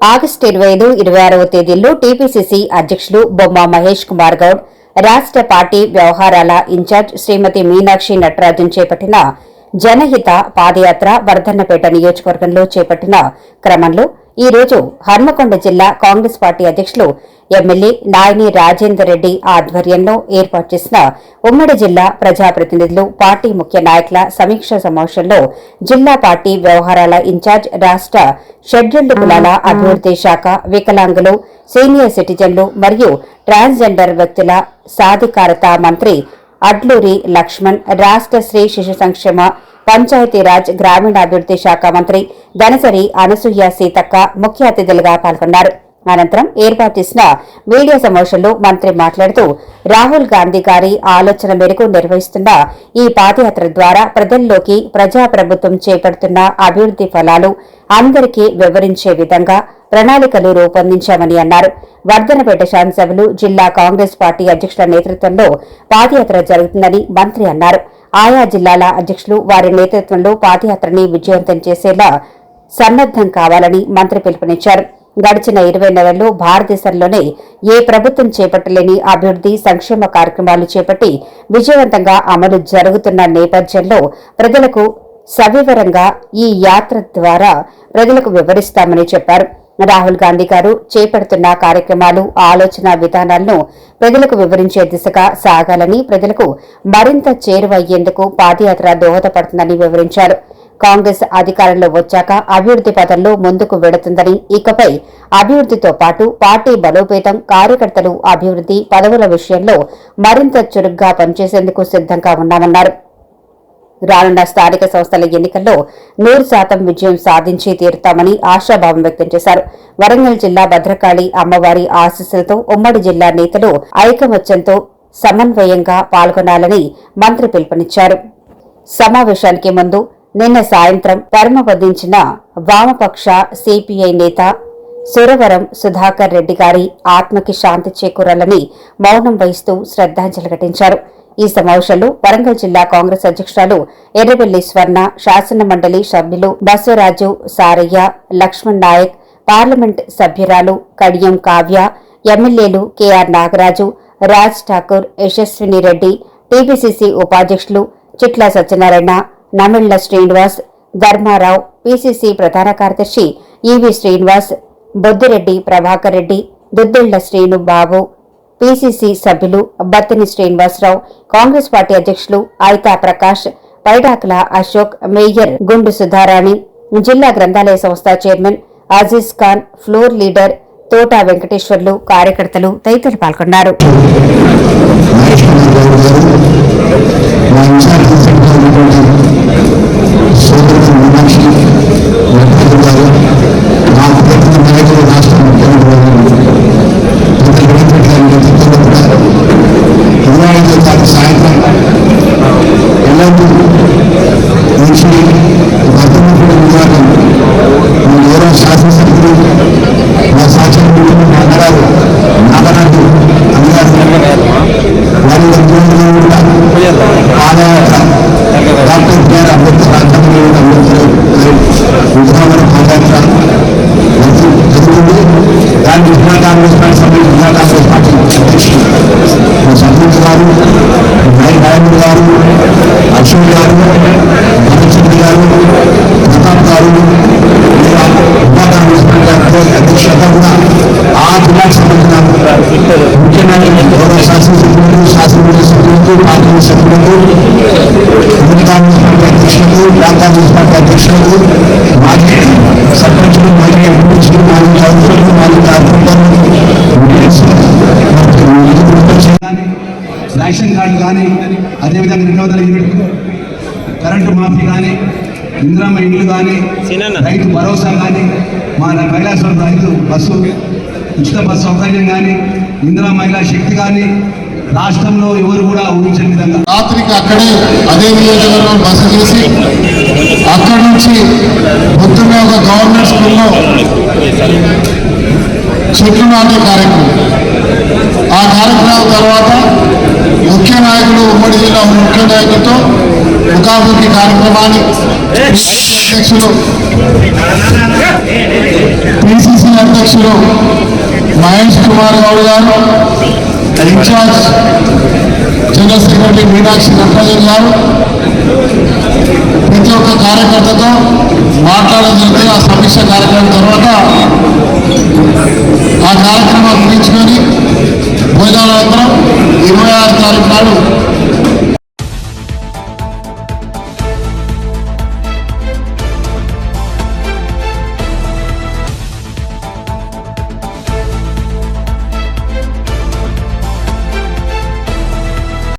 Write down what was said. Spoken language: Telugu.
ఆగస్టు ఇరవై ఐదు ఇరవై ఆరవ తేదీల్లో టీపీసీసీ అధ్యక్షులు బొమ్మ మహేష్ కుమార్ గౌడ్ రాష్ట్ర పార్టీ వ్యవహారాల ఇన్ఛార్జ్ శ్రీమతి మీనాక్షి నటరాజన్ చేపట్టిన జనహిత పాదయాత్ర వర్ధన్నపేట నియోజకవర్గంలో చేపట్టిన క్రమంలో ఈ రోజు హన్మకొండ జిల్లా కాంగ్రెస్ పార్టీ అధ్యక్షులు ఎమ్మెల్యే నాయని రాజేందర్ రెడ్డి ఆధ్వర్యంలో ఏర్పాటు చేసిన ఉమ్మడి జిల్లా ప్రజాప్రతినిధులు పార్టీ ముఖ్య నాయకుల సమీక్ష సమావేశంలో జిల్లా పార్టీ వ్యవహారాల ఇన్ఛార్జ్ రాష్ట్ర షెడ్యూల్డ్ కులాల అభివృద్ది శాఖ వికలాంగులు సీనియర్ సిటిజన్లు మరియు ట్రాన్స్జెండర్ వ్యక్తుల సాధికారత మంత్రి అడ్లూరి లక్ష్మణ్ రాష్ట్ర శ్రీ శిశు సంక్షేమ పంచాయతీరాజ్ గ్రామీణాభివృద్ది శాఖ మంత్రి దనసరి అనసూయ సీతక్క ముఖ్య అతిథులుగా పాల్గొన్నారు. అనంతరం ఏర్పాటు చేసిన మీడియా సమావేశంలో మంత్రి మాట్లాడుతూ రాహుల్ గాంధీ గారి ఆలోచన మేరకు నిర్వహిస్తున్న ఈ పాదయాత్ర ద్వారా ప్రజల్లోకి ప్రజాప్రభుత్వం చేపడుతున్న అభివృద్ది ఫలాలు అందరికీ వివరించే విధంగా ప్రణాళికలు రూపొందించామని అన్నారు. వర్ధనపేట శాసనసభలు జిల్లా కాంగ్రెస్ పార్టీ అధ్యక్షుల నేతృత్వంలో పాదయాత్ర జరుగుతుందని మంత్రి అన్నారు. ఆయా జిల్లాల అధ్యక్షులు వారి నేతృత్వంలో పాదయాత్రని విజయవంతం చేసేలా సన్నద్దం కావాలని మంత్రి పిలుపునిచ్చారు. గడిచిన ఇరవై నెలల్లో భారతదేశంలోనే ఏ ప్రభుత్వం చేపట్టలేని అభివృద్ది సంక్షేమ కార్యక్రమాలు చేపట్టి విజయవంతంగా అమలు జరుగుతున్న నేపథ్యంలో ప్రజలకు సవివరంగా ఈ యాత్ర ద్వారా ప్రజలకు వివరిస్తామని చెప్పారు. రాహుల్ గాంధీ గారు చేపడుతున్న కార్యక్రమాలు ఆలోచన విధానాలను ప్రజలకు వివరించే దిశగా సాగాలని ప్రజలకు మరింత చేరువయ్యేందుకు పాదయాత్ర దోహదపడుతుందని వివరించారు. కాంగ్రెస్ అధికారంలో వచ్చాక అభివృద్ది పథంలో ముందుకు వెడుతుందని ఇకపై అభివృద్దితో పాటు పార్టీ బలోపేతం కార్యకర్తలు అభివృద్ది పదవుల విషయంలో మరింత చురుగ్గా పనిచేసేందుకు సిద్ధంగా ఉన్నామన్నారు. రానున్న స్థానిక సంస్థల ఎన్నికల్లో నూరు శాతం విజయం సాధించి తీరుతామని ఆశాభావం వ్యక్తం చేశారు. వరంగల్ జిల్లా భద్రకాళి అమ్మవారి ఆశీస్సులతో ఉమ్మడి జిల్లా నేతలు ఐకమత్యంతో సమన్వయంగా పాల్గొనాలని మంత్రి పిలుపునిచ్చారు. సమావేశానికి ముందు నిన్న సాయంత్రం పరమపదించిన వామపక్ష సిపిఐ నేత సురవరం సుధాకర్ రెడ్డి గారి ఆత్మకి శాంతి చేకూరాలని మౌనం వహిస్తూ శ్రద్ధాంజలి ఘటించారు. ఈ సమావేశంలో వరంగల్ జిల్లా కాంగ్రెస్ అధ్యక్షురాలు ఎర్రబెల్లి స్వర్ణ శాసన మండలి సభ్యులు బసవరాజు సారయ్య లక్ష్మణ్ నాయక్ పార్లమెంట్ సభ్యురాలు కడియం కావ్య ఎమ్మెల్యేలు కెఆర్ నాగరాజు రాజ్ ఠాకూర్ యశస్విని రెడ్డి టీపీసీసీ ఉపాధ్యక్షులు చిట్ల సత్యనారాయణ నమిళ్ళ శ్రీనివాస్ ధర్మారావు పీసీసీ ప్రధాన కార్యదర్శి ఈవి శ్రీనివాస్ బొద్దిరెడ్డి ప్రభాకర్ రెడ్డి దుద్దిళ్ళ శ్రీను బాబు పిసిసి సభ్యులు బత్తిని శ్రీనివాసరావు కాంగ్రెస్ పార్టీ అధ్యక్షులు ఐతా ప్రకాష్ పైడాకుల అశోక్ మేయర్ గుండు సుధారాణి జిల్లా గ్రంథాలయ సంస్థ chairman Aziz Khan floor leader Thota Venkateswarlu కార్యకర్తలు తదితరులు పాల్గొన్నారు. మహేష్ కుమార్ దాన్ని జిల్లా కాంగ్రెస్ పార్టీ సభ్యులు జిల్లా కాంగ్రెస్ పార్టీ అధ్యక్షులు మా సంతోష్ గారు నాయ నాయకుడు గారు అశోక్ గారు భరత్చంద్ర గారు ప్రతాప్ గారు జిల్లా కాంగ్రెస్ పార్టీ అధ్యక్షులంతా కూడా ఆ జిల్లాకు సంబంధించిన ముఖ్య నాయకులు గౌరవ శాసనసభ్యులు శాసనమండలి సభ్యులకు పార్టీ సభ్యులకు ఉమ్మడి కాంగ్రెస్ పార్టీ అధ్యక్షులకు బ్లాక్ కాంగ్రెస్ పార్టీ అధ్యక్షులకు రేషన్ కార్డు కానీ అదేవిధంగా రెండో వందల యూనిట్ కరెంటు మాఫీ కానీ ఇందిరమ్మ ఇల్లు కానీ రైతు భరోసా కానీ మా మహిళా సోదరు రైతు బస్సు ఉచిత బస్సు సౌకర్యం కానీ ఇందిరా మహిళా శక్తి కానీ రాష్ట్రంలో ఎవరు కూడా ఊహించని విధంగా. రాత్రికి అక్కడే అదే నియోజకవర్గంలో బస చేసి అక్కడి నుంచి పొద్దున్నే ఒక గవర్నమెంట్ స్కూల్లో చెట్లు నాటే కార్యక్రమం. ఆ కార్యక్రమం తర్వాత ముఖ్య నాయకులు ఉమ్మడి జిల్లా ముఖ్య నాయకులతో ముఖాముఖి కార్యక్రమాన్ని అధ్యక్షులు పిసిసి అధ్యక్షులు మహేష్ కుమార్ గౌడ్ గారు incharge general secretary Meenakshi Natarajan గారు ప్రతి ఒక్క కార్యకర్తతో మాట్లాడడం జరిగింది ఆ సమీక్ష కార్యక్రమం తర్వాత ఆ కార్యక్రమం ముగించుకొని భోజనానంతరం ఇరవై ఆరు తారీఖు నాడు